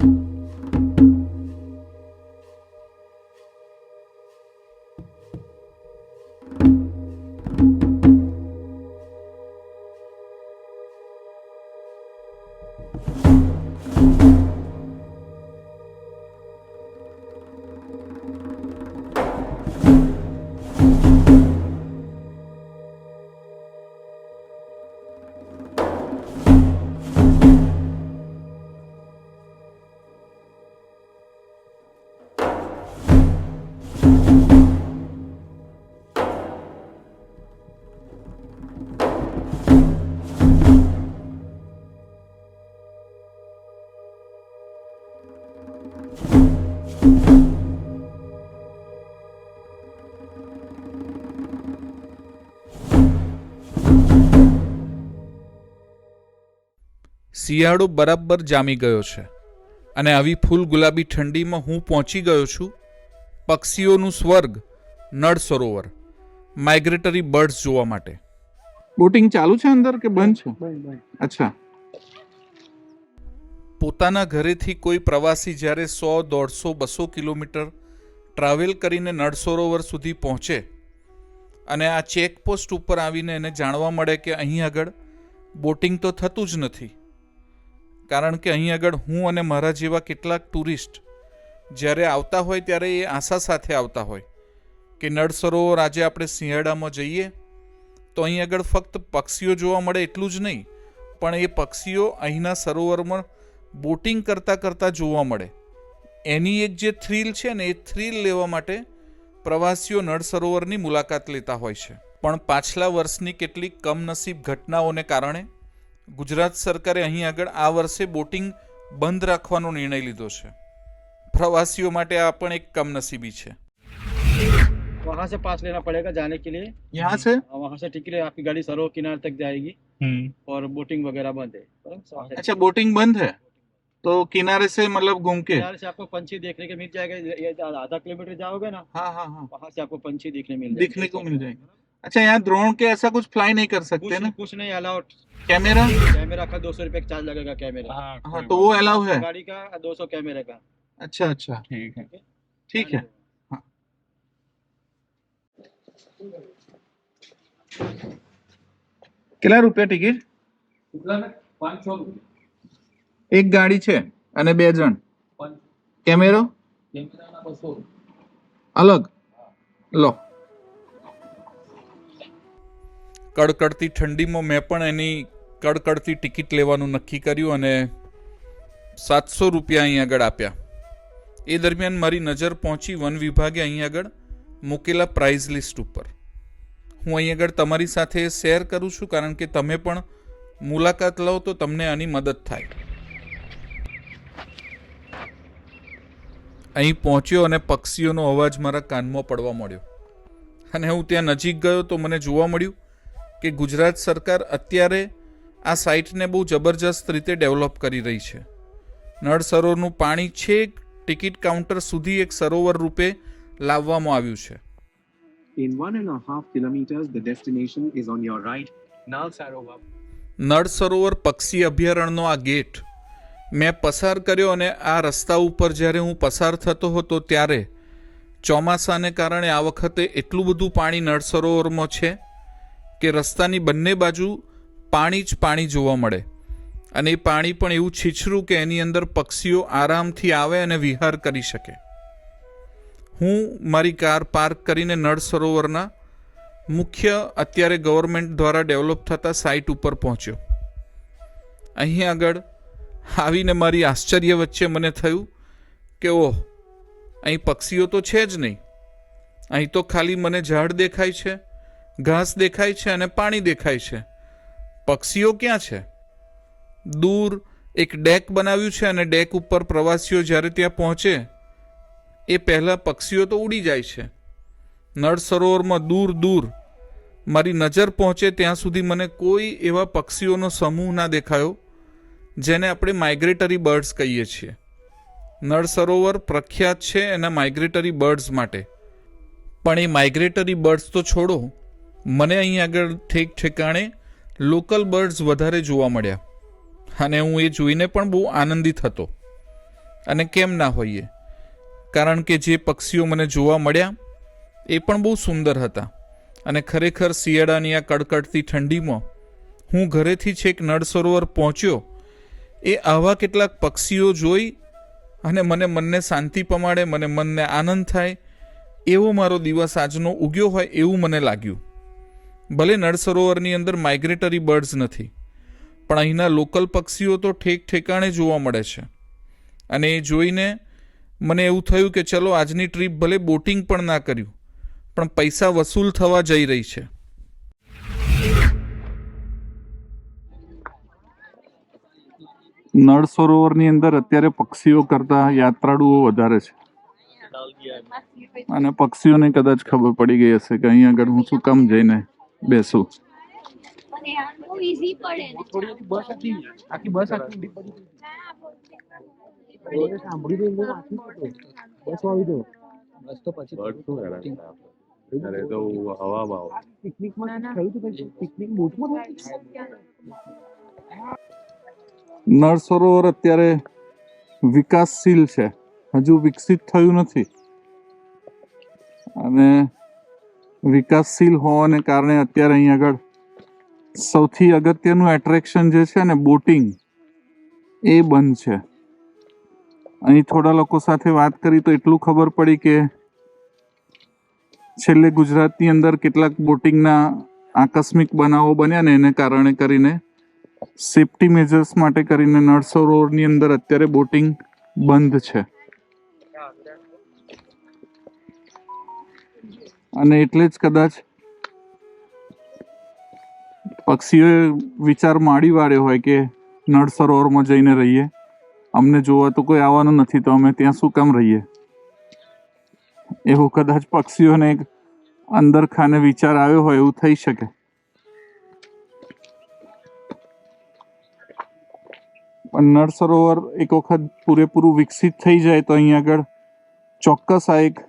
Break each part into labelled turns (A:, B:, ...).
A: thank you શિયાળો બરાબર જામી ગયો છે અને આવી ફૂલ ગુલાબી ઠંડીમાં હું પહોંચી ગયો છું. પક્ષીઓનું સ્વર્ગ નળ સરોવર માઇગ્રેટરી બર્ડ્સ જોવા માટે. બોટિંગ ચાલુ છે અંદર કે બંધ છે? અચ્છા. પોતાના ઘરેથી કોઈ પ્રવાસી જ્યારે સો, દોઢસો, બસો કિલોમીટર ટ્રાવેલ કરીને નળ સરોવર સુધી પહોંચે અને આ ચેકપોસ્ટ ઉપર આવીને એને જાણવા મળે કે અહીં આગળ બોટિંગ તો થતું જ નથી. કારણ કે અહીં આગળ હું અને મારા જેવા કેટલાક ટુરિસ્ટ જ્યારે આવતા હોય ત્યારે એ આશા સાથે આવતા હોય કે નળ સરોવર આજે આપણે સિંહડામાં જઈએ તો અહીં આગળ ફક્ત પક્ષીઓ જોવા મળે એટલું જ નહીં, પણ એ પક્ષીઓ અહીંના સરોવરમાં બોટિંગ કરતાં કરતાં જોવા મળે એની એક જે થ્રીલ છે ને એ થ્રીલ લેવા માટે પ્રવાસીઓ નળ સરોવરની મુલાકાત લેતા હોય છે પણ પાછલા વર્ષની કેટલીક કમનસીબ ઘટનાઓને કારણે ગુજરાત સરકારે અહીં આગળ આ વર્ષે બોટિંગ બંધ રાખવાનો નિર્ણય લીધો છે પ્રવાસીઓ માટે આ પણ એક કમનસીબી છે
B: वहाँ से पास लेना पड़ेगा जाने के लिए
A: યહાં છે
B: और वहाँ से टिकट आपकी गाड़ी सरोवर किनारे तक जाएगी और बोटिंग वगैरह बंद है बराबर?
A: अच्छा बोटिंग बंद है तो किनारे से मतलब घूम के?
B: किनारे से आपको पंछी देखने के मिल जाएगा ये आधा किलोमीटर जाओगे ना
A: हाँ हाँ हाँ।
B: वहाँ से आपको पंछी देखने मिल
A: दिखने को मिल जाएँगे। अच्छा यहाँ ड्रोन के ऐसा कुछ फ्लाई नहीं कर सकते ना?
B: कुछ नहीं अलाउड
A: कैमरा?
B: कैमरा का दो सौ रुपये चार्ज लगेगा कैमरा।
A: हाँ हाँ, तो वो अलाउ है?
B: गाड़ी का दो सौ कैमरे का।
A: अच्छा अच्छा।
C: ठीक है।
A: ठीक है। हाँ। कितना रुपया
C: टिकट पाँच सौ रुपये।
A: એક ગાડી છે અને બે જણ. કેમેરો? અલગ. લો. કડકડતી ઠંડીમાં મેં પણ એની કડકડતી ટિકિટ લેવાનું નક્કી કર્યું અને સાતસો રૂપિયા અહીં આગળ આપ્યા. એ દરમિયાન મારી નજર પહોંચી વન વિભાગે અહીં આગળ મૂકેલા પ્રાઇઝ લિસ્ટ ઉપર. હું અહીં આગળ તમારી સાથે શેર કરું છું કારણ કે તમે પણ મુલાકાત લો તો તમને આની મદદ થાય. અહીં પહોંચ્યો અને પક્ષીઓનો અવાજ મારા કાનમાં પડવા મળ્યો અને હું ત્યાં નજીક ગયો તો મને જોવા મળ્યું કે ગુજરાત સરકાર અત્યારે આ સાઇટને બહુ જબરજસ્ત રીતે ડેવલપ કરી રહી છે. નળ સરોવરનું પાણી છેક ટિકિટ કાઉન્ટર સુધી એક સરોવર રૂપે લાવવામાં આવ્યું છે.
D: In one and a half kilometers, the destination is on your right.
A: Nal Sarovar પક્ષી અભયારણ્યનો આ ગેટ મેં પસાર કર્યો અને આ રસ્તા ઉપર જ્યારે હું પસાર થતો હતો ત્યારે ચોમાસાને કારણે આ વખતે એટલું બધું પાણી નળ સરોવરમાં છે કે રસ્તાની બંને બાજુ પાણી જ પાણી જોવા મળે. અને એ પાણી પણ એવું છીછરું કે એની અંદર પક્ષીઓ આરામથી આવે અને વિહાર કરી શકે. હું મારી કાર પાર્ક કરીને નળ સરોવરના મુખ્ય અત્યારે ગવર્મેન્ટ દ્વારા ડેવલપ થતા સાઇટ ઉપર પહોંચ્યો. અહીં આગળ આવીને મારી આશ્ચર્ય વચ્ચે મને થયું કે ઓહ, અહીં પક્ષીઓ તો છે જ નહીં. અહીં તો ખાલી મને ઝાડ દેખાય છે, ઘાસ દેખાય છે અને પાણી દેખાય છે. પક્ષીઓ ક્યાં છે? દૂર એક ડેક બનાવ્યું છે અને ડેક ઉપર પ્રવાસીઓ જ્યારે ત્યાં પહોંચે, એ પહેલાં પક્ષીઓ તો ઉડી જાય છે. નળ સરોવરમાં દૂર દૂર મારી નજર પહોંચે ત્યાં સુધી મને કોઈ એવા પક્ષીઓનો સમૂહ ના દેખાયો. જેને આપણે માઇગ્રેટરી બર્ડ્સ કહીએ છીએ. નળ સરોવર પ્રખ્યાત છે એના માઇગ્રેટરી બર્ડ્સ માટે. પણ એ માઇગ્રેટરી બર્ડ્સ તો છોડો, મને અહીં આગળ ઠેક ઠેકાણે લોકલ બર્ડ્સ વધારે જોવા મળ્યા. અને હું એ જોઈને પણ બહુ આનંદિત હતો. અને કેમ ના હોઈએ? કારણ કે જે પક્ષીઓ મને જોવા મળ્યા, એ પણ બહુ સુંદર હતા. અને ખરેખર શિયાળાની આ કડકડતી ઠંડીમાં હું ઘરેથી છેક નળ સરોવર પહોંચ્યો એ આવા કેટલાક પક્ષીઓ જોઈ અને મને મનને શાંતિ પમાડે, મને મનને આનંદ થાય, એવો મારો દિવસ આજનો ઉગ્યો હોય એવું મને લાગ્યું. ભલે નળ સરોવરની અંદર માઇગ્રેટરી બર્ડ્સ નથી, પણ અહીંના લોકલ પક્ષીઓ તો ઠેક ઠેકાણે જોવા મળે છે. અને એ જોઈને મને એવું થયું કે ચલો આજની ટ્રીપ ભલે બોટિંગ પણ ના કર્યું, પણ પૈસા વસૂલ થવા જઈ રહી છે. નળ સરોવરની અંદર અત્યારે પક્ષીઓ કરતા યાત્રાળુઓ વધારે છે. અને પક્ષીઓને કદાચ ખબર પડી ગઈ હશે કે અહીં આગળ હું શું કામ જઈને બેસું.
E: અને આ બહુ easy પડે ને.
B: થોડી બસ હતી આખી બસ આખી
E: ના, બહુ
B: સાંભળી તો આખી બસ આવી દો બસ તો પછી
D: અરે તો હવામાં
B: પિકનિકમાં થયું હતું કઈ? પિકનિક બોટમાં
A: નળ સરોવર અત્યારે વિકાસશીલ છે. હજુ વિકસિત થયું નથી. અને વિકાસશીલ હોવાને કારણે અત્યારે અહીં આગળ સૌથી અગત્યનું એટ્રેક્શન જે છે ને બોટિંગ એ બંધ છે અહીં થોડા લોકો સાથે વાત કરી તો એટલું ખબર પડી કે છેલ્લે ગુજરાતની અંદર કેટલાક બોટિંગના આકસ્મિક બનાવો બન્યા ને, એને કારણે કરીને સેફટી મેજર્સ માટે કરીને નળ સરોવરની અંદર અત્યારે બોટિંગ બંધ છે. અને એટલે જ કદાચ પક્ષીઓએ વિચાર માડી વાળ્યો હોય કે નળ સરોવરમાં જઈને રહીએ. અમને જોવા તો કોઈ આવવાનું નથી, તો અમે ત્યાં શું કામ રહીએ? એવું કદાચ પક્ષીઓને એક અંદર ખાને વિચાર આવ્યો હોય, એવું થઈ શકે. નળ સરોવર એક વખત પૂરેપૂરું વિકસિત થઈ જાય તો અહીં આગળ ચોક્કસ આ એક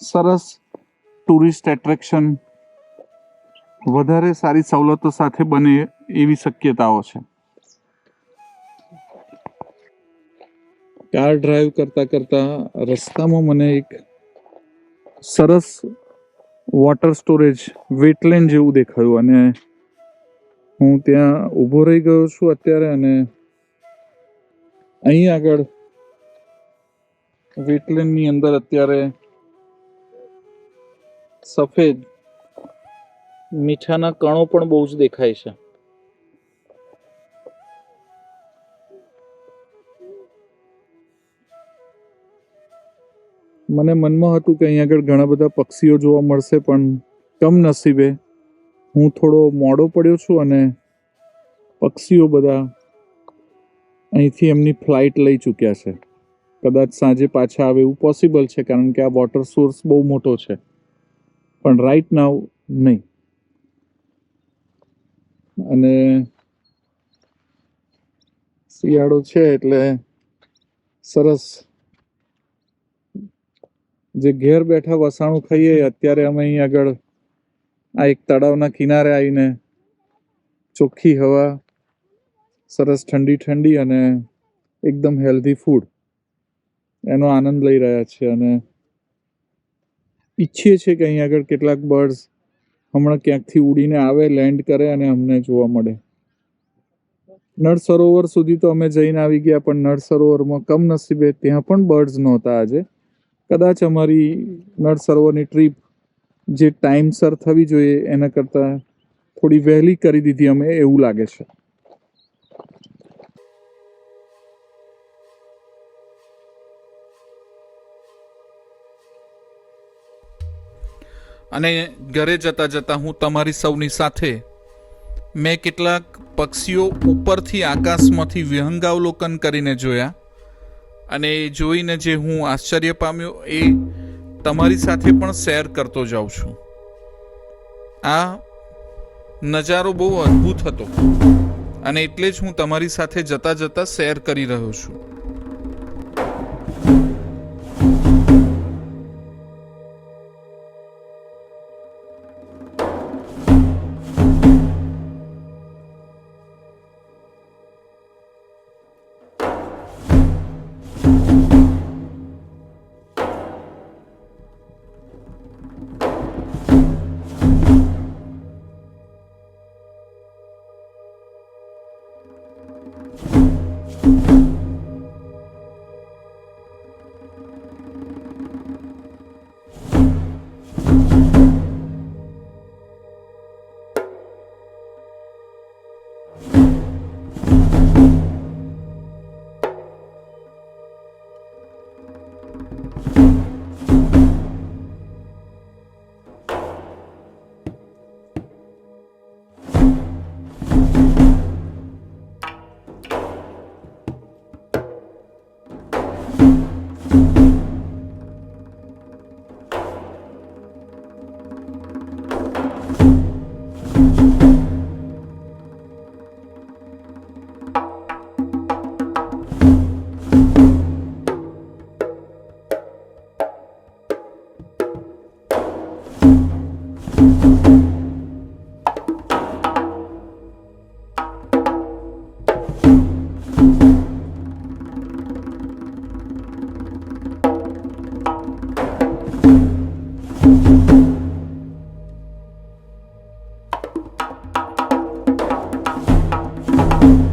A: સરસ ટુરિસ્ટ એટ્રેક્શન વધારે સારી સવલતો સાથે બને એવી શક્યતાઓ છે. કાર ડ્રાઈવ કરતા કરતા રસ્તામાં મને એક સરસ વોટર સ્ટોરેજ વેટલેન્ડ જેવું દેખાયું અને હું ત્યાં ઊભો રહી ગયો છું અત્યારે અને અહીં આગળ વેટલેન્ડની અંદર અત્યારે સફેદ મીઠાના કણો પણ બહુ જ દેખાય છે. મને મનમાં હતું કે અહીં આગળ ઘણા બધા પક્ષીઓ જોવા મળશે, પણ કમનસીબે હું થોડો મોડો પડ્યો છું અને પક્ષીઓ બધા અહીંથી એમની ફ્લાઇટ લઈ ચૂક્યા છે. કદાચ સાંજે પાછા આવે એવું પોસિબલ છે, કારણ કે આ વોટર સોર્સ બહુ મોટો છે. પણ રાઈટ નાવ નહીં. અને શિયાળો છે એટલે સરસ. જે ઘેર બેઠા વસાણું ખાઈએ, અત્યારે અમે અહીં આગળ આ એક તળાવના કિનારે આવીને ચોખ્ખી હવા સરસ ઠંડી ઠંડી અને એકદમ હેલ્ધી ફૂડ એનો આનંદ લઈ રહ્યા છે અને ઈચ્છીએ છીએ કે અહીં આગળ કેટલાક બર્ડ્સ હમણાં ક્યાંકથી ઉડીને આવે લેન્ડ કરે અને અમને જોવા મળે. નળ સરોવર સુધી તો અમે જઈને આવી ગયા, પણ નળ સરોવરમાં કમનસીબે ત્યાં પણ બર્ડ્સ નહોતા આજે. કદાચ અમારી નળ સરોવરની ટ્રીપ જે ટાઈમસર થવી જોઈએ એના કરતાં થોડી વહેલી કરી દીધી અમે એવું લાગે છે. અને ઘરે જતા જતા હું તમારી સૌની સાથે મેં કેટલાક પક્ષીઓ ઉપરથી આકાશમાંથી વિહંગાવલોકન કરીને જોયા અને એ જોઈને જે હું આશ્ચર્ય પામ્યો એ તમારી સાથે પણ શેર કરતો જાઉં છું. આ નજારો બહુ અદ્ભુત હતો અને એટલે જ હું તમારી સાથે જતા જતા શેર કરી રહ્યો છું.
B: thank you. Thank you.